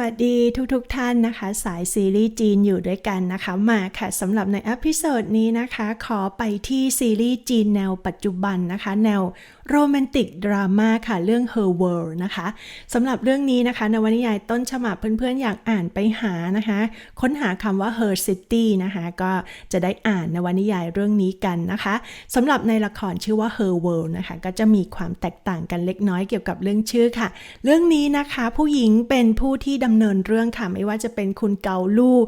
วัสดีทุกๆทท่านนะคะ สายซีรีส์จีนอยู่ด้วยกันนะคะมาค่ะสำหรับในอพิโซดนี้นะคะ ขอไปที่ซีรีส์จีนแนวปัจจุบันนะคะ แนวโรแมนติกดราม่าค่ะ เรื่อง Her World นะคะสำหรับเรื่องนี้นะคะนวนิยายต้นฉบับเพื่อนๆ อยากอ่านไปหานะคะ ค้นหาคำว่า Her City นะคะ ก็จะได้อ่านนวนิยายเรื่องนี้กันนะคะสำหรับในละครชื่อว่า Her World นะคะ ก็จะมีความแตกต่างกันเล็กน้อยเกี่ยวกับเรื่องชื่อค่ะ เรื่องนี้นะคะผู้หญิงเป็นผู้ที่ดำเนินเรื่องค่ะไม่ว่าจะเป็นคุณเกาลู่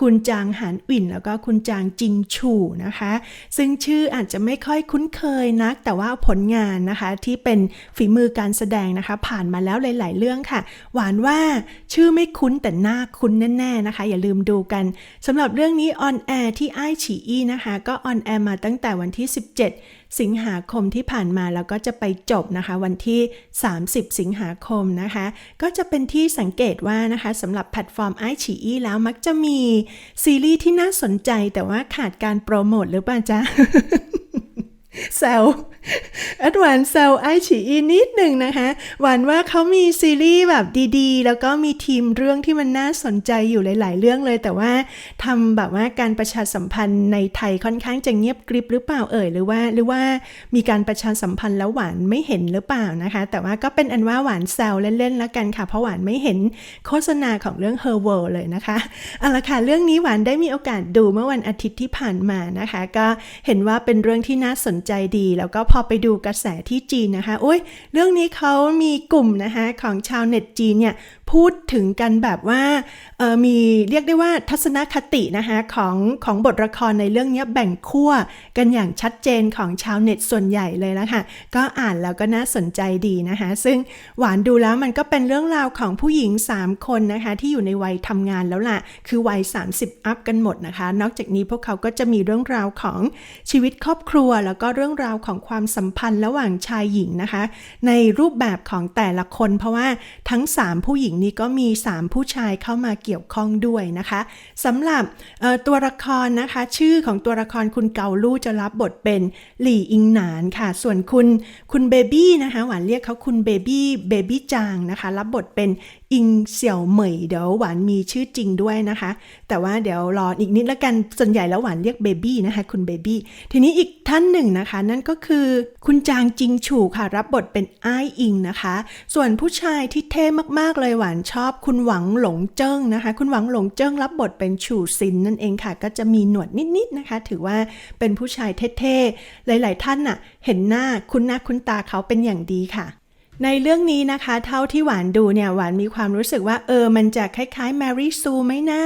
คุณจางหานอิ่นแล้วก็คุณจางจิงชูนะคะ ซึ่งชื่ออาจจะไม่ค่อยคุ้นเคยนัก แต่ว่าผลงานนะคะที่เป็นฝีมือการแสดงนะคะ ผ่านมาแล้วหลาย ๆ เรื่องค่ะ หวานว่าชื่อไม่คุ้นแต่หน้าคุ้นแน่ ๆ นะคะ อย่าลืมดูกันสำหรับเรื่องนี้ออนแอร์ที่ไอฉีอีนะคะ ก็ออนแอร์มาตั้งแต่วันที่ 17 สิงหาคมที่ผ่านมาแล้วก็จะไปจบนะคะ วันที่ 30 สิงหาคมนะคะ ก็จะเป็นที่สังเกตว่านะคะสำหรับแพลตฟอร์มไอฉีอีแล้วมักจะมีซีรีส์ที่น่าสนใจแต่ว่าขาดการโปรโมทหรือเปล่าจ๊ะแซว แอดวานเซลไอฉีอีนิดหนึ่งนะคะ หวานว่าเขามีซีรีส์แบบดีๆ แล้วก็มีทีมเรื่องที่มันน่าสนใจอยู่หลาย ๆ เรื่องเลย แต่ว่าทำแบบว่าการประชาสัมพันธ์ในไทยค่อนข้างจะเงียบกริบหรือเปล่าเอ่ยหรือว่า หรือว่ามีการประชาสัมพันธ์แล้วหวานไม่เห็นหรือเปล่านะคะ แต่ว่าก็เป็นอันว่าหวานแซวเล่นๆแล้วกันค่ะ เพราะหวานไม่เห็นโฆษณาของเรื่อง Her World เลยนะคะเอาละค่ะเรื่องนี้หวานได้มีโอกาสดูเมื่อวันอาทิตย์ที่ผ่านมานะคะ ก็เห็นว่าเป็นเรื่องที่น่าสนใจดีแล้วก็พอไปดูกระแสที่จีนนะคะโอ้ยเรื่องนี้เขามีกลุ่มนะคะของชาวเน็ตจีนเนี่ยพูดถึงกันแบบว่ามีเรียกได้ว่าทัศนคตินะคะของของบทละครในเรื่องนี้แบ่งขั้วกันอย่างชัดเจนของชาวเน็ตส่วนใหญ่เลยแล้วค่ะก็อ่านแล้วก็น่าสนใจดีนะคะ ซึ่งหวานดูแล้วมันก็เป็นเรื่องราวของผู้หญิง 3 คนนะคะที่อยู่ในวัยทำงานแล้วล่ะ คือวัย 30 อัพกันหมดนะคะ นอกจากนี้พวกเขาก็จะมีเรื่องราวของชีวิตครอบครัว แล้วก็เรื่องราวของความความสัมพันธ์ระหว่างชายหญิงนะคะ ในรูปแบบของแต่ละคน เพราะว่าทั้ง 3 ผู้หญิงนี้ก็มี 3 ผู้ชายเข้ามาเกี่ยวข้องด้วยนะคะสำหรับตัวละครนะคะ ชื่อของตัวละครคุณเกาลู่จะรับบทเป็นหลี่อิงหนานค่ะ ส่วนคุณคุณเบบี้นะคะหวานเรียกเขาคุณเบบี้เบบี้จางนะคะ รับบทเป็นอิงเสี่ยวเหมยเดี๋ยวหวานมีชื่อจริงด้วยนะคะ แต่ว่าเดี๋ยวรออีกนิดละกันส่วนใหญ่แล้วหวานเรียกเบบี้นะคะคุณเบบี้ทีนี้อีกท่านหนึ่งนะคะ นั่นก็คือคุณจางจิงฉูค่ะ รับบทเป็นไออิงนะคะ ส่วนผู้ชายที่เท่มากๆเลยหวานชอบ คุณหวังหลงเจิ้งนะคะ คุณหวังหลงเจิ้งรับบทเป็นฉูซินนั่นเองค่ะ ก็จะมีหนวดนิดๆนะคะ ถือว่าเป็นผู้ชายเท่ๆหลาย ๆ ท่านน่ะ เห็นหน้าคุณหน้าคุณตาเขาเป็นอย่างดีค่ะ ในเรื่องนี้นะคะ เท่าที่หวานดูเนี่ยหวานมีความรู้สึกว่าเออมันจะคล้ายๆแมรี่ซูไหมนะ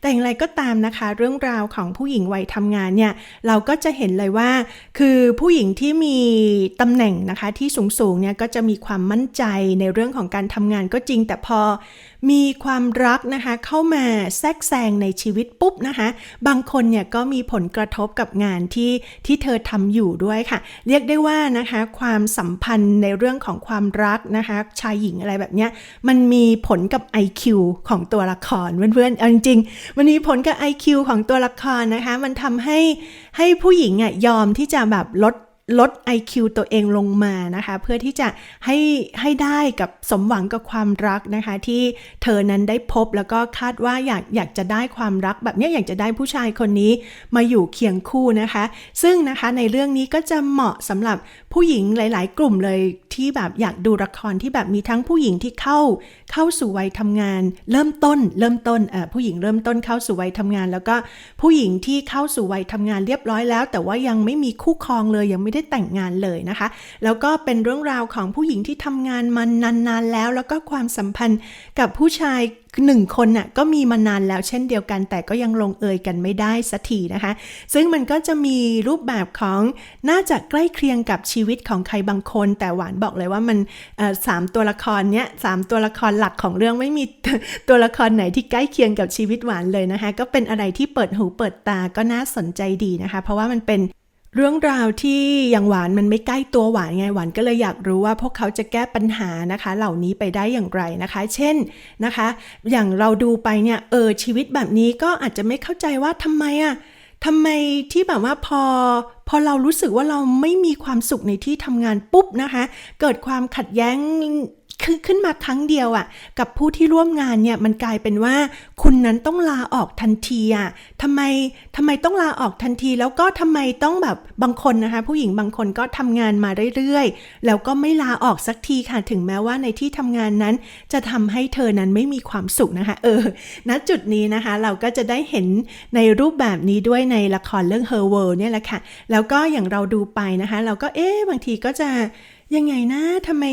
แต่อย่างไรก็ตามนะคะ เรื่องราวของผู้หญิงวัยทำงานเนี่ยเราก็จะเห็นเลยว่า คือผู้หญิงที่มีตำแหน่งนะคะที่สูงๆเนี่ยก็จะมีความมั่นใจในเรื่องของการทำงานก็จริง แต่พอ มีความรักนะคะเข้ามาแทรกแซงในชีวิตปุ๊บนะคะ บางคนเนี่ยก็มีผลกระทบกับงานที่ที่เธอทำอยู่ด้วยค่ะ เรียกได้ว่านะคะความสัมพันธ์ในเรื่องของความรักนะคะชายหญิงอะไรแบบเนี้ยมันมีผลกับ IQ ของตัวละครเพื่อนๆจริงๆมันมีผลกับ IQ ของตัวละครนะคะ มันทำให้ให้ผู้หญิงอะยอมที่จะแบบลด ลด IQ ตัวเองลงมานะคะ เพื่อที่จะให้ให้ได้กับสมหวังกับความรักนะคะ ที่เธอนั้นได้พบแล้วก็คาดว่าอยากอยากจะได้ความรักแบบนี้อยากจะได้ผู้ชายคนนี้มาอยู่เคียงคู่นะคะ ซึ่งนะคะในเรื่องนี้ก็จะเหมาะสำหรับ ผู้หญิงหลาย ๆ กลุ่มเลยที่แบบอยากดูละครที่แบบมีทั้งผู้หญิงที่เข้าเข้าสู่วัยทำงาน เริ่มต้น เริ่มต้นเอ่อผู้หญิงเริ่มต้นเข้าสู่วัยทำงาน แล้วก็ผู้หญิงที่เข้าสู่วัยทำงานเรียบร้อยแล้ว แต่ว่ายังไม่มีคู่ครองเลยยังไม่ได้แต่งงานเลยนะคะ แล้วก็เป็นเรื่องราวของผู้หญิงที่ทำงานมานานๆแล้ว แล้วก็ความสัมพันธ์กับผู้ชาย หนึ่งคนน่ะก็มีมานานแล้วเช่นเดียวกัน แต่ก็ยังลงเอยกันไม่ได้สักทีนะคะ ซึ่งมันก็จะมีรูปแบบของน่าจะใกล้เคียงกับชีวิตของใครบางคน แต่หวานบอกเลยว่ามันสามตัวละครเนี้ยสามตัวละครหลักของเรื่องไม่มีตัวละครไหนที่ใกล้เคียงกับชีวิตหวานเลยนะคะ ก็เป็นอะไรที่เปิดหูเปิดตาก็น่าสนใจดีนะคะ เพราะว่ามันเป็น เรื่องราวที่อย่างหวานมันไม่ใกล้ตัวหวานไงหวานก็เลยอยากรู้ว่าพวกเขาจะแก้ปัญหานะคะ เหล่านี้ไปได้อย่างไรนะคะ เช่นนะคะ อย่างเราดูไปเนี่ยเออชีวิตแบบนี้ก็อาจจะไม่เข้าใจว่าทำไมอะทำไมที่แบบว่าพอพอเรารู้สึกว่าเราไม่มีความสุขในที่ทำงานปุ๊บนะคะ เกิดความขัดแย้ง คือขึ้นมาครั้งเดียวอะ่ะ กับผู้ที่ร่วมงานเนี่ยมันกลายเป็นว่า คุณนั้นต้องลาออกทันทีอะ่ะทำไมทำไมต้องลาออกทันที แล้วก็ทำไมต้องแบบบางคนนะคะ ผู้หญิงบางคนก็ทำงานมาเรื่อยๆ แล้วก็ไม่ลาออกสักทีค่ะถึงแม้ว่าในที่ทำงานนั้น จะทำให้เธอนั้นไม่มีความสุขนะคะ เออณจุดนี้นะคะ เราก็จะได้เห็นในรูปแบบนี้ด้วยในละครเรื่อง Her World เนี่ยแหละค่ะแล้วก็อย่างเราดูไปนะคะ เราก็เอ๊ะบางทีก็จะ ยังไงนะทำไม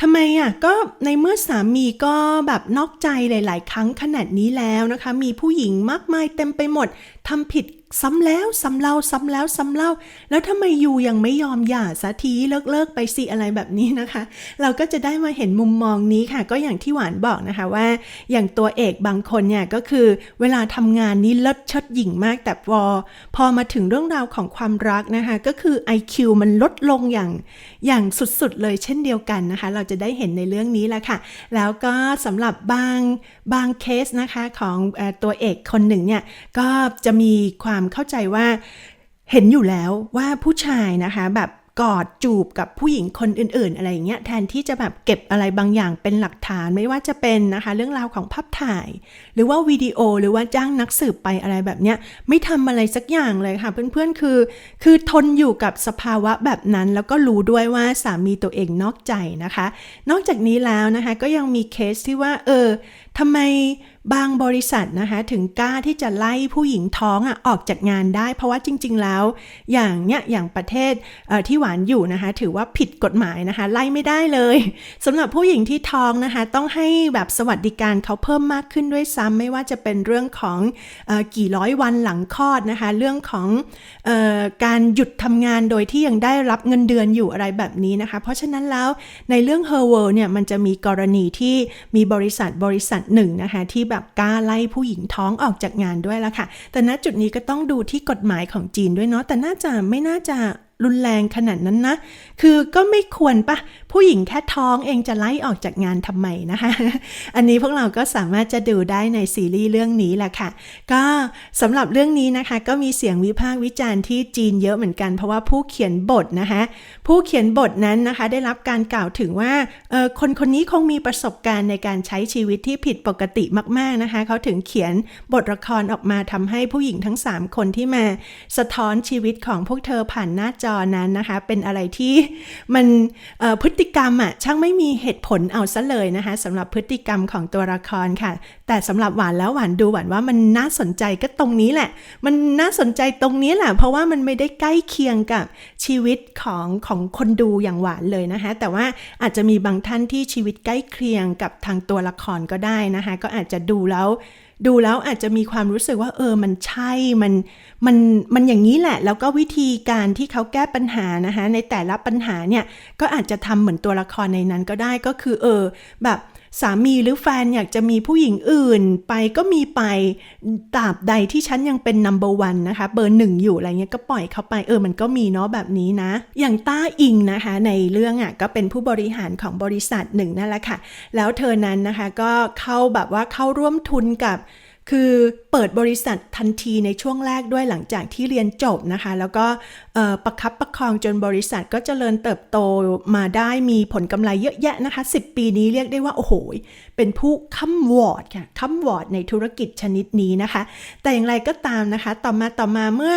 ทำไมอะก็ในเมื่อสามีก็แบบนอกใจหลาย ๆ ครั้งขนาดนี้แล้วนะคะ มีผู้หญิงมากมายเต็มไปหมดทำผิด ซ้ำแล้วซ้ำเล่าซ้ำแล้วซ้ำเล่า แล้วทำไมอยู่ยังไม่ยอมหย่าสักทีเลิกเลิกไปสิอะไรแบบนี้นะคะ เราก็จะได้มาเห็นมุมมองนี้ค่ะ ก็อย่างที่หวานบอกนะคะว่า อย่างตัวเอกบางคนเนี่ยก็คือ เวลาทำงานนี้เลิศเชิดหยิ่งมาก แต่พอพอมาถึงเรื่องราวของความรักนะคะ ก็คือ IQ มันลดลงอย่างอย่างสุดๆเลยเช่นเดียวกันนะคะ เราจะได้เห็นในเรื่องนี้แหละค่ะ แล้วก็สำหรับบางบางเคสนะคะของอตัวเอกคนหนึ่งเนี่ยก็จะมีความเข้าใจว่า เห็นอยู่แล้วว่าผู้ชายนะคะแบบกอดจูบกับผู้หญิงคนอื่น ๆ อะไรอย่างเงี้ยแทนที่จะแบบเก็บอะไรบางอย่างเป็นหลักฐานไม่ว่าจะเป็นนะคะ เรื่องราวของภาพถ่าย หรือว่าวิดีโอหรือว่าจ้างนักสืบไปอะไรแบบเนี้ยไม่ทำอะไรสักอย่างเลยค่ะ เพื่อน ๆ คือ คือทนอยู่กับสภาวะแบบนั้น แล้วก็รู้ด้วยว่าสามีตัวเองนอกใจนะคะ นอกจากนี้แล้วนะคะก็ยังมีเคสที่ว่าเออทำไมบางบริษัทนะคะถึงกล้าที่จะไล่ผู้หญิงท้องอะออกจากงานได้ เพราะว่าจริง ๆ แล้ว อย่างเนี้ยอย่างประเทศเที่หวานอยู่นะคะ ถือว่าผิดกฎหมายนะคะ ไล่ไม่ได้เลยสำหรับผู้หญิงที่ท้องนะคะ ต้องให้แบบสวัสดิการเขาเพิ่มมากขึ้นด้วยซ้ำไม่ว่าจะเป็นเรื่องของอกี่ร้อยวันหลังคลอดนะคะ เรื่องของออการหยุดทำงานโดยที่ยังได้รับเงินเดือนอยู่อะไรแบบนี้นะคะ เพราะฉะนั้นแล้วในเรื่อง Her World เนี่ยมันจะมีกรณีที่มีบริษัทบริษัทหนึ่งนะคะที่แบบกล้าไล่ผู้หญิงท้องออกจากงานด้วยละค่ะ แต่ณจุดนี้ก็ต้องดูที่กฎหมายของจีนด้วยเนาะแต่น่าจะไม่น่าจะ รุนแรงขนาดนั้นนะ คือก็ไม่ควรปะผู้หญิงแค่ท้องเองจะไล่ออกจากงานทำไมนะคะ อันนี้พวกเราก็สามารถจะดูได้ในซีรีส์เรื่องนี้แหละค่ะ ก็สำหรับเรื่องนี้นะคะ ก็มีเสียงวิพากษ์วิจารณ์ที่จีนเยอะเหมือนกัน เพราะว่าผู้เขียนบทนะคะ ผู้เขียนบทนั้นนะคะ ได้รับการกล่าวถึงว่าเออคนคนนี้คงมีประสบการณ์ในการใช้ชีวิตที่ผิดปกติมากๆนะคะ เขาถึงเขียนบทละครออกมาทำให้ผู้หญิงทั้ง 3 คนที่มา สะท้อนชีวิตของพวกเธอผ่านหน้าจอนั้นนะคะ เป็นอะไรที่มันพฤติกรรมอะช่างไม่มีเหตุผลเอาซะเลยนะคะสำหรับพฤติกรรมของตัวละครค่ะ แต่สำหรับหวานแล้วหวานดูหวานว่ามันน่าสนใจก็ตรงนี้แหละ มันน่าสนใจตรงนี้แหละเพราะว่ามันไม่ได้ใกล้เคียงกับชีวิตของของคนดูอย่างหวานเลยนะคะ แต่ว่าอาจจะมีบางท่านที่ชีวิตใกล้เคียงกับทางตัวละครก็ได้นะคะ ก็อาจจะดูแล้วดูแล้วอาจจะมีความรู้สึกว่าเออมันใช่มัน มันมันอย่างนี้แหละ แล้วก็วิธีการที่เขาแก้ปัญหานะคะในแต่ละปัญหาเนี่ยก็อาจจะทำเหมือนตัวละครในนั้นก็ได้ก็คือเออแบบสามีหรือแฟนอยากจะมีผู้หญิงอื่นไปก็มีไปตราบใดที่ฉันยังเป็น number one นะคะ เบอร์หนึ่งอยู่อะไรเงี้ยก็ปล่อยเขาไปเออมันก็มีเนาะแบบนี้นะ อย่างต้าอิงนะคะ ในเรื่องอะก็เป็นผู้บริหารของบริษัทหนึ่งนั่นแหละค่ะ แล้วเธอนั้นนะคะก็เข้าแบบว่าเข้าร่วมทุนกับ คือเปิดบริษัททันทีในช่วงแรกด้วยหลังจากที่เรียนจบนะคะ แล้วก็ประคับประคองจนบริษัทก็เจริญเติบโตมาได้มีผลกำไรเยอะแยะนะคะ 10 ปีนี้เรียกได้ว่า โอ้โห เป็นผู้ค้ำวอร์ดค่ะค้ำวอร์ดในธุรกิจชนิดนี้นะคะ แต่อย่างไรก็ตามนะคะ ต่อมาต่อมาเมื่อ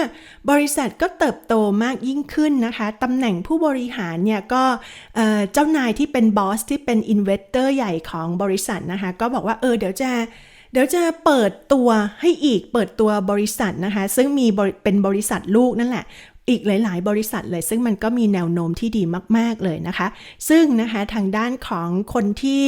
บริษัทก็เติบโตมากยิ่งขึ้นนะคะตำแหน่งผู้บริหารเนี่ยก็เอ่อเจ้านายที่เป็นบอสที่เป็นอินเวสเตอร์ใหญ่ของบริษัทนะคะ ก็บอกว่าเออเดี๋ยวจะ เดี๋ยวจะเปิดตัวให้อีกเปิดตัวบริษัทนะคะ ซึ่งมีเป็นบริษัทลูกนั่นแหละ อีกหลาย ๆ บริษัทเลย ซึ่งมันก็มีแนวโน้มที่ดีมาก ๆ เลยนะคะ ซึ่งนะคะทางด้านของคนที่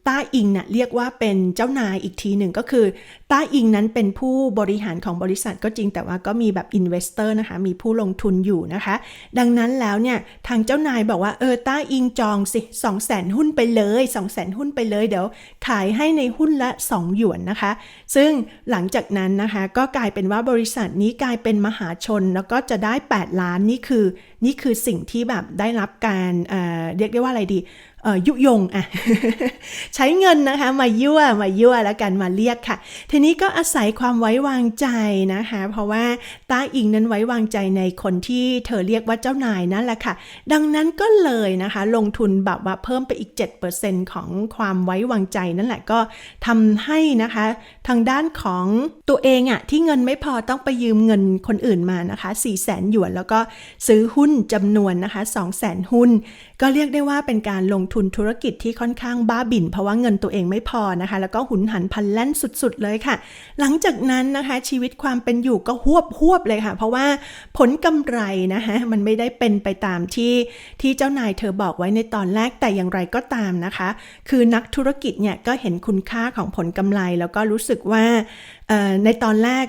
เต้าอิงน่ะเรียกว่าเป็นเจ้านายอีกทีหนึ่งก็คือ ต้าอิงนั้นเป็นผู้บริหารของบริษัทก็จริงแต่ว่าก็มีแบบอินเวสเตอร์นะคะมีผู้ลงทุนอยู่นะคะ ดังนั้นแล้วเนี่ยทางเจ้านายบอกว่าเออต้าอิงจองสิ2 0 0 0 0 0หุ้นไปเลย2 0 0 0 0 0หุ้นไปเลยเดี๋ยวขายให้ในหุ้นละ 2 หยวนนะคะ ซึ่งหลังจากนั้นนะคะก็กลายเป็นว่าบริษัทนี้กลายเป็นมหาชนแล้วก็จะได้ 8 ล้านนี่คือนี่คือสิ่งที่แบบได้รับการเอ่อเรียกได้ว่าอะไรดี ยุยงอะใช้เงินนะคะมายั่วมายั่วแล้วกันมาเรียกค่ะ ทีนี้ก็อาศัยความไว้วางใจนะคะ เพราะว่าต้าอิงนั้นไว้วางใจในคนที่เธอเรียกว่าเจ้านายนั่นแหละค่ะ ดังนั้นก็เลยนะคะ ลงทุนแบบว่าเพิ่มไปอีก 7%ของความไว้วางใจนั่นแหละก็ทำให้นะคะ ทางด้านของตัวเองอะที่เงินไม่พอต้องไปยืมเงินคนอื่นมานะคะ 4 0 0แสนหยวนแล้วก็ซื้อหุ้นจำนวนนะคะ 2 0 0แสนหุ้น ก็เรียกได้ว่าเป็นการลงทุนธุรกิจที่ค่อนข้างบ้าบิ่น เพราะว่าเงินตัวเองไม่พอนะคะ แล้วก็หุนหันพลันแล่นสุดๆเลยค่ะ หลังจากนั้นนะคะชีวิตความเป็นอยู่ก็หวบหวบเลยค่ะ เพราะว่าผลกำไรนะคะมันไม่ได้เป็นไปตามที่ที่เจ้านายเธอบอกไว้ในตอนแรกแต่อย่างไรก็ตามนะคะ คือนักธุรกิจเนี่ยก็เห็นคุณค่าของผลกำไร แล้วก็รู้สึกว่าในตอนแรก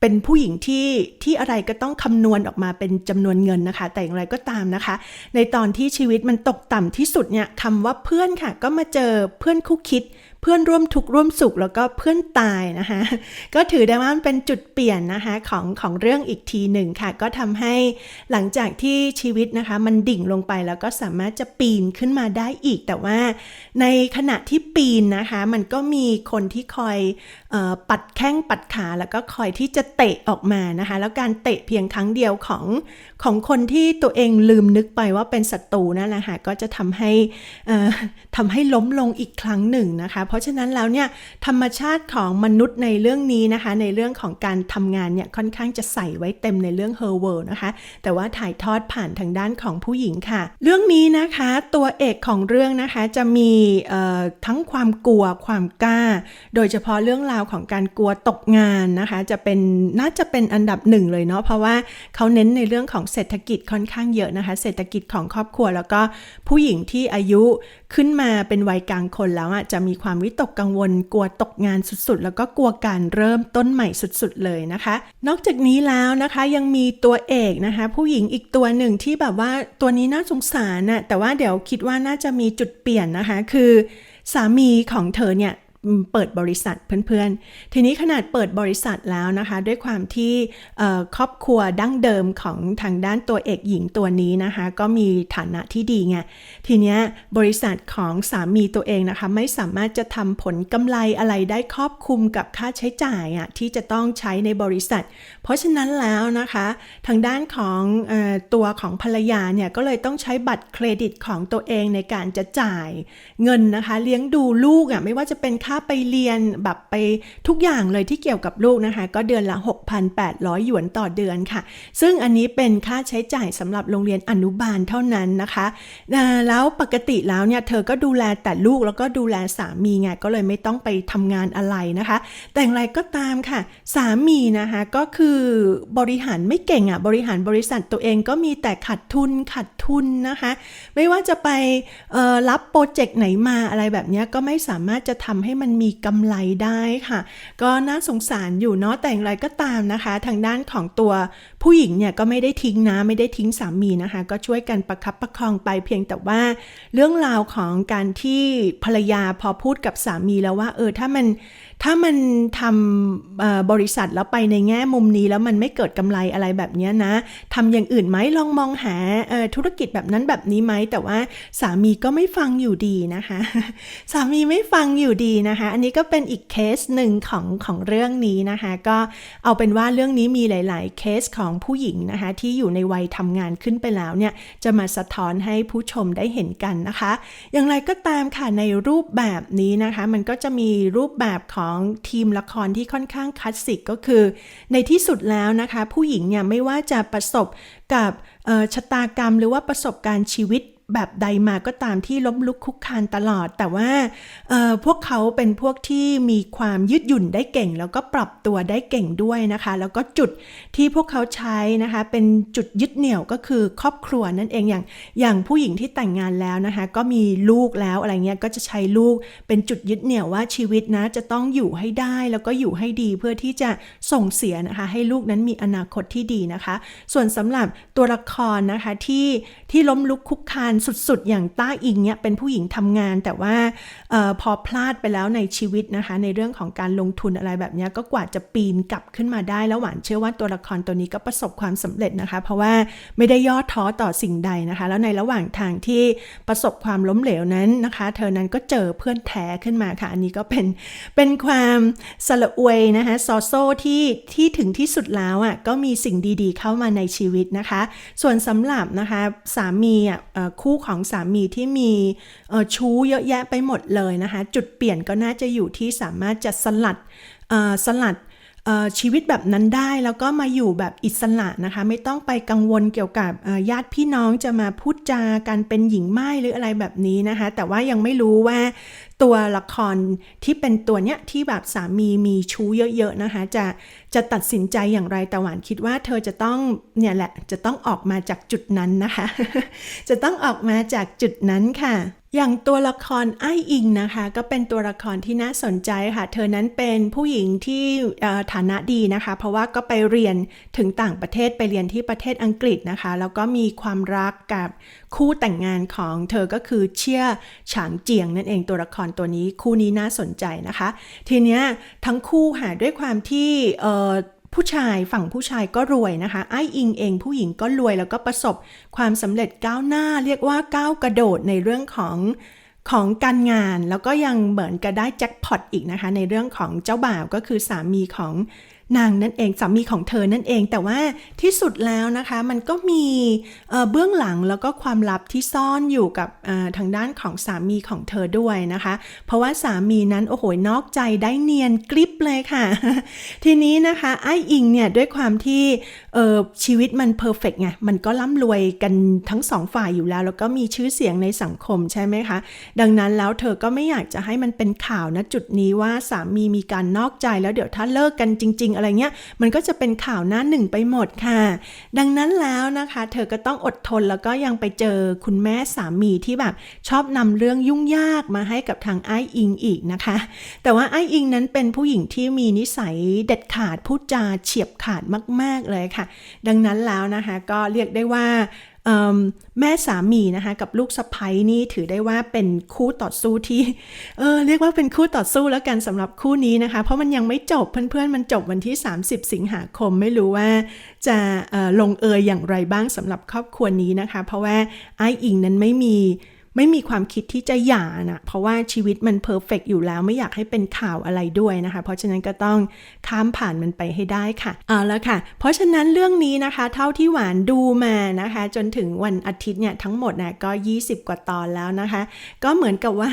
เป็นผู้หญิงที่ที่อะไรก็ต้องคำนวณออกมาเป็นจำนวนเงินนะคะ แต่อย่างไรก็ตามนะคะ ในตอนที่ชีวิตมันตกต่ำที่สุดเนี่ยคำว่าเพื่อนค่ะ ก็มาเจอเพื่อนคู่คิด เพื่อนร่วมทุกข์ร่วมสุขแล้วก็เพื่อนตายนะคะ ก็ถือได้ว่ามันเป็นจุดเปลี่ยนนะคะของของเรื่องอีกทีหนึ่งค่ะ ก็ทำให้หลังจากที่ชีวิตนะคะ มันดิ่งลงไปแล้วก็สามารถจะปีนขึ้นมาได้อีก แต่ว่าในขณะที่ปีนนะคะ มันก็มีคนที่คอยออปัดแข้งปัดขาแล้วก็คอยที่จะเตะออกมานะคะ แล้วการเตะเพียงครั้งเดียวของของคนที่ตัวเองลืมนึกไปว่าเป็นศัตรูนั่นแหละค่ะก็จะทำให้ทำให้ล้มลงอีกครั้งหนึ่งนะคะเพราะฉะนั้นแล้วเนี่ยธรรมชาติของมนุษย์ในเรื่องนี้นะคะ ในเรื่องของการทำงานเนี่ยค่อนข้างจะใส่ไว้เต็มในเรื่อง her world นะคะ แต่ว่าถ่ายทอดผ่านทางด้านของผู้หญิงค่ะ เรื่องนี้นะคะตัวเอกของเรื่องนะคะจะมีทั้งความกลัวความกล้า โดยเฉพาะเรื่องราวของการกลัวตกงานนะคะ จะเป็นน่าจะเป็นอันดับหนึ่งเลยเนาะเพราะว่าเขาเน้นในเรื่องของเศรษฐกิจค่อนข้างเยอะนะคะ เศรษฐกิจของครอบครัวแล้วก็ผู้หญิงที่อายุ ขึ้นมาเป็นวัยกลางคนแล้วอะจะมีความวิตกกังวล กลัวตกงานสุดๆ แล้วก็กลัวการเริ่มต้นใหม่สุดๆเลยนะคะ นอกจากนี้แล้วนะคะยังมีตัวเอกนะคะ ผู้หญิงอีกตัวหนึ่งที่แบบว่าตัวนี้น่าสงสารน่ะแต่ว่าเดี๋ยวคิดว่าน่าจะมีจุดเปลี่ยนนะคะ คือ สามีของเธอเนี่ย เปิดบริษัทเพื่อนๆ ทีนี้ขนาดเปิดบริษัทแล้วนะคะ ด้วยความที่ครอบครัวดั้งเดิมของทางด้านตัวเอกหญิงตัวนี้นะคะ ก็มีฐานะที่ดีไงทีเนี้ยบริษัทของสามีตัวเองนะคะ ไม่สามารถจะทำผลกำไรอะไรได้ครอบคลุมกับค่าใช้จ่ายอะที่จะต้องใช้ในบริษัท เพราะฉะนั้นแล้วนะคะ ทางด้านของออตัวของภรรยาเนี่ยก็เลยต้องใช้บัตรเครดิตของตัวเองในการจะจ่ายเงินนะคะ เลี้ยงดูลูกอะไม่ว่าจะเป็นค่าไปเรียนแบบไปทุกอย่างเลยที่เกี่ยวกับลูกนะคะ ก็เดือนละ 6,800 หยวนต่อเดือนค่ะ ซึ่งอันนี้เป็นค่าใช้จ่ายสำหรับโรงเรียนอนุบาลเท่านั้นนะคะแล้วปกติแล้วเนี่ยเธอก็ดูแลแต่ลูกแล้วก็ดูแลสามีไงก็เลยไม่ต้องไปทำงานอะไรนะคะ แต่อย่างไรก็ตามค่ะ สามีนะคะก็คือบริหารไม่เก่งอะบริหารบริษัทตัวเองก็มีแต่ขาดทุนขาดทุนนะคะ ไม่ว่าจะไปรับโปรเจกต์ไหนมาอะไรแบบนี้ก็ไม่สามารถจะทำให้มันมีกำไรได้ค่ะ ก็น่าสงสารอยู่เนาะแต่อย่างไรก็ตามนะคะ ทางด้านของตัวผู้หญิงเนี่ยก็ไม่ได้ทิ้งนะไม่ได้ทิ้งสามีนะคะ ก็ช่วยกันประคับประคองไปเพียงแต่ว่า เรื่องราวของการที่ภรรยาพอพูดกับสามีแล้วว่า เออถ้ามัน ถ้ามันทำบริษัทแล้วไปในแง่มุมนี้แล้วมันไม่เกิดกำไรอะไรแบบนี้นะทำอย่างอื่นไหมลองมองหาธุรกิจแบบนั้นแบบนี้ไหมแต่ว่าสามีก็ไม่ฟังอยู่ดีนะคะ สามีไม่ฟังอยู่ดีนะคะ อันนี้ก็เป็นอีกเคสหนึ่งของของเรื่องนี้นะคะ ก็เอาเป็นว่าเรื่องนี้มีหลาย ๆ เคสของผู้หญิงนะคะ ที่อยู่ในวัยทำงานขึ้นไปแล้วเนี่ยจะมาสะท้อนให้ผู้ชมได้เห็นกันนะคะ อย่างไรก็ตามค่ะในรูปแบบนี้นะคะ มันก็จะมีรูปแบบของทีมละครที่ค่อนข้างคลาสสิกก็คือ ในที่สุดแล้วนะคะ ผู้หญิงเนี่ยไม่ว่าจะประสบกับชะตากรรมหรือว่าประสบการณ์ชีวิต แบบใดมาก็ตามที่ล้มลุกคุกคานตลอด แต่ว่าพวกเขาเป็นพวกที่มีความยืดหยุ่นได้เก่ง แล้วก็ปรับตัวได้เก่งด้วยนะคะ แล้วก็จุดที่พวกเขาใช้นะคะ เป็นจุดยึดเหนี่ยวก็คือครอบครัวนั่นเองอย่างอย่างผู้หญิงที่แต่งงานแล้วนะคะ ก็มีลูกแล้วอะไรเงี้ยก็จะใช้ลูกเป็นจุดยึดเหนี่ยวว่าชีวิตนะจะต้องอยู่ให้ได้แล้วก็อยู่ให้ดีเพื่อที่จะส่งเสียนะคะ ให้ลูกนั้นมีอนาคตที่ดีนะคะ ส่วนสำหรับตัวละครนะคะที่ที่ล้มลุกคุกคานสุดๆ อย่างต้าอิงเนี่ยเป็นผู้หญิงทำงาน แต่ว่าออพอพลาดไปแล้วในชีวิตนะคะ ในเรื่องของการลงทุนอะไรแบบนี้ก็กว่าจะปีนกลับขึ้นมาได้แล้วหวานเชื่อว่าตัวละครตัวนี้ก็ประสบความสำเร็จนะคะ เพราะว่าไม่ได้ย่อท้อต่อสิ่งใดนะคะ แล้วในระหว่างทางที่ประสบความล้มเหลวนั้นนะคะ เธอนั้นก็เจอเพื่อนแท้ขึ้นมาค่ะ อันนี้ก็เป็นเป็นความสละอวยนะคะซอโซที่ที่ถึงที่สุดแล้วอะก็มีสิ่งดีๆ เข้ามาในชีวิตนะคะ ส่วนสำหรับนะคะสามีอะเอ่คู่ของสามีที่มีชู้เยอะแยะไปหมดเลยนะคะ จุดเปลี่ยนก็น่าจะอยู่ที่สามารถจะสลัดสลัด ชีวิตแบบนั้นได้แล้วก็มาอยู่แบบอิสระนะคะ ไม่ต้องไปกังวลเกี่ยวกับญาติพี่น้องจะมาพูดจากันเป็นหญิงไม้หรืออะไรแบบนี้นะคะ แต่ว่ายังไม่รู้ว่าตัวละครที่เป็นตัวเนี้ยที่แบบสามีมีชู้เยอะๆนะคะ จะจะตัดสินใจอย่างไรแต่หวานคิดว่าเธอจะต้องเนี่ยแหละจะต้องออกมาจากจุดนั้นนะคะ จะต้องออกมาจากจุดนั้นค่ะ อย่างตัวละครไอ้อิงนะคะ ก็เป็นตัวละครที่น่าสนใจค่ะ เธอนั้นเป็นผู้หญิงที่ฐานะดีนะคะ เพราะว่าก็ไปเรียนถึงต่างประเทศไปเรียนที่ประเทศอังกฤษนะคะ แล้วก็มีความรักกับคู่แต่งงานของเธอก็คือเชี่ยฉางเจียงนั่นเองตัวละครตัวนี้คู่นี้น่าสนใจนะคะ ทีเนี้ยทั้งคู่หาด้วยความที่ ผู้ชายฝั่งผู้ชายก็รวยนะคะ ไอ้อิงเองผู้หญิงก็รวยแล้วก็ประสบความสำเร็จก้าวหน้า เรียกว่าก้าวกระโดดในเรื่องของของการงานแล้วก็ยังเหมือนกับได้แจ็คพอตอีกนะคะ ในเรื่องของเจ้าบ่าวก็คือสามีของ นางนั่นเองสามีของเธอนั่นเอง แต่ว่าที่สุดแล้วนะคะ มันก็มีเบื้องหลังแล้วก็ความลับที่ซ่อนอยู่กับทางด้านของสามีของเธอด้วยนะคะ เพราะว่าสามีนั้นโอ้โหนอกใจได้เนียนกริบเลยค่ะ ทีนี้นะคะไอ้อิงเนี่ยด้วยความที่ชีวิตมันเพอร์เฟกไงมันก็ร่ำรวยกันทั้งสองฝ่ายอยู่แล้ว แล้วก็มีชื่อเสียงในสังคมใช่ไหมคะ ดังนั้นแล้วเธอก็ไม่อยากจะให้มันเป็นข่าวนะจุดนี้ว่าสามีมีการนอกใจแล้วเดี๋ยวถ้าเลิกกันจริง ๆอะไรเงี้ย มันก็จะเป็นข่าวหน้าหนึ่งไปหมดค่ะ ดังนั้นแล้วนะคะ เธอก็ต้องอดทนแล้วก็ยังไปเจอคุณแม่สามีที่แบบชอบนำเรื่องยุ่งยากมาให้กับทางไอ้อิงอีกนะคะ แต่ว่าไอ้อิงนั้นเป็นผู้หญิงที่มีนิสัยเด็ดขาดพูดจาเฉียบขาดมาก ๆเลยค่ะ ดังนั้นแล้วนะคะก็เรียกได้ว่า แม่สามีนะคะกับลูกสะใภ้นี่ถือได้ว่าเป็นคู่ต่อสู้ที่เออเรียกว่าเป็นคู่ต่อสู้แล้วกันสำหรับคู่นี้นะคะ เพราะมันยังไม่จบเพื่อนๆ มันจบวันที่ 30 สิงหาคมไม่รู้ว่าจะลงเอยอย่างไรบ้างสำหรับครอบครัวนี้นะคะ เพราะว่าไอ้อิงนั้นไม่มี ไม่มีความคิดที่จะหย่านะเพราะว่าชีวิตมันเพอร์เฟกอยู่แล้วไม่อยากให้เป็นข่าวอะไรด้วยนะคะ เพราะฉะนั้นก็ต้องข้ามผ่านมันไปให้ได้ค่ะ เอาละค่ะ เพราะฉะนั้นเรื่องนี้นะคะ เท่าที่หวานดูมานะคะ จนถึงวันอาทิตย์เนี่ยทั้งหมดนะก็ 20 กว่าตอนแล้วนะคะ ก็เหมือนกับว่า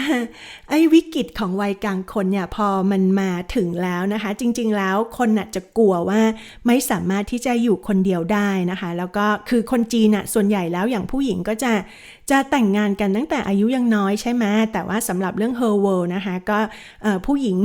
ไอ้วิกฤตของวัยกลางคนเนี่ยพอมันมาถึงแล้วนะคะ จริงๆแล้วคนน่ะจะกลัวว่าไม่สามารถที่จะอยู่คนเดียวได้นะคะ แล้วก็คือคนจีนน่ะส่วนใหญ่แล้วอย่างผู้หญิงก็จะ จะแต่งงานกันตั้งแต่อายุยังน้อยใช่ไหมแต่ว่าสำหรับเรื่อง her world นะคะ ก็ผู้หญิง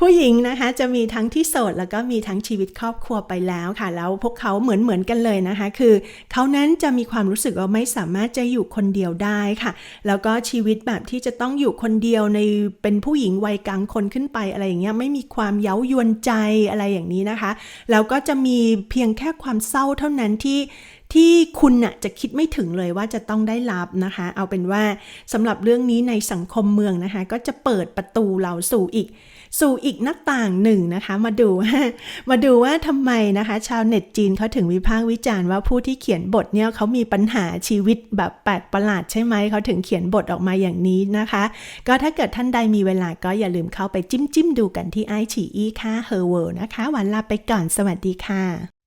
ผู้หญิงนะคะ จะมีทั้งที่โสดแล้วก็มีทั้งชีวิตครอบครัวไปแล้วค่ะ แล้วพวกเขาเหมือนเหมือนกันเลยนะคะ คือเขานั้นจะมีความรู้สึกว่าไม่สามารถจะอยู่คนเดียวได้ค่ะ แล้วก็ชีวิตแบบที่จะต้องอยู่คนเดียวในเป็นผู้หญิงวัยกลางคนขึ้นไปอะไรอย่างเงี้ยไม่มีความเย้ายวนใจอะไรอย่างนี้นะคะ แล้วก็จะมีเพียงแค่ความเศร้าเท่านั้นที่ ที่คุณน่ะจะคิดไม่ถึงเลยว่าจะต้องได้รับนะคะ เอาเป็นว่าสำหรับเรื่องนี้ในสังคมเมืองนะคะ ก็จะเปิดประตูเราสู่อีก สู่อีกหน้าต่างหนึ่งนะคะ มาดูมาดูว่าทำไมนะคะ ชาวเน็ตจีนเขาถึงวิพากษ์วิจารณ์ว่าผู้ที่เขียนบทเนี่ยเขามีปัญหาชีวิตแบบแปลกประหลาดใช่ไหมเขาถึงเขียนบทออกมาอย่างนี้นะคะ ก็ถ้าเกิดท่านใดมีเวลาก็อย่าลืมเข้าไปจิ้มจิ้มดูกันที่ไอฉีอีค่ะเฮอร์เวนะคะวันลาไปก่อนสวัสดีค่ะ